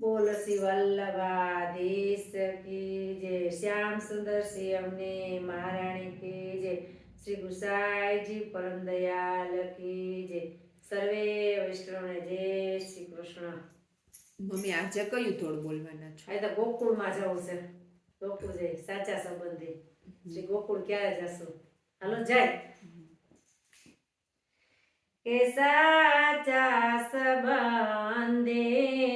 બોલ શ્રી વલ્લભાધીશ કી જય. શ્યામ સુંદર શ્રી અમને મહારાણી કી જય. શ્રી ગુસાઈજી પરમ દયાલ કી જય. સર્વે વૈષ્ણવને જય શ્રી કૃષ્ણ. મમ્મી આજે કયું થોડું બોલવાના છો? આ તો ગોકુળમાં જવું છે. ગોકુળ જય. સાચા સંબંધી. શ્રી ગોકુળ ક્યારે જશું? હાલો જાય. કે સાચા સંબંધી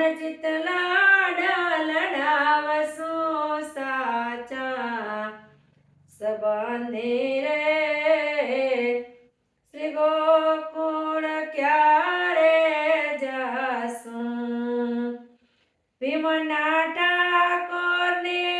મન ચિત લાડ લડાવશું સાચા. સંબંધે રે શ્રી ગોકુળ ક્યારે જાશું? ભીમના ઠાકોરને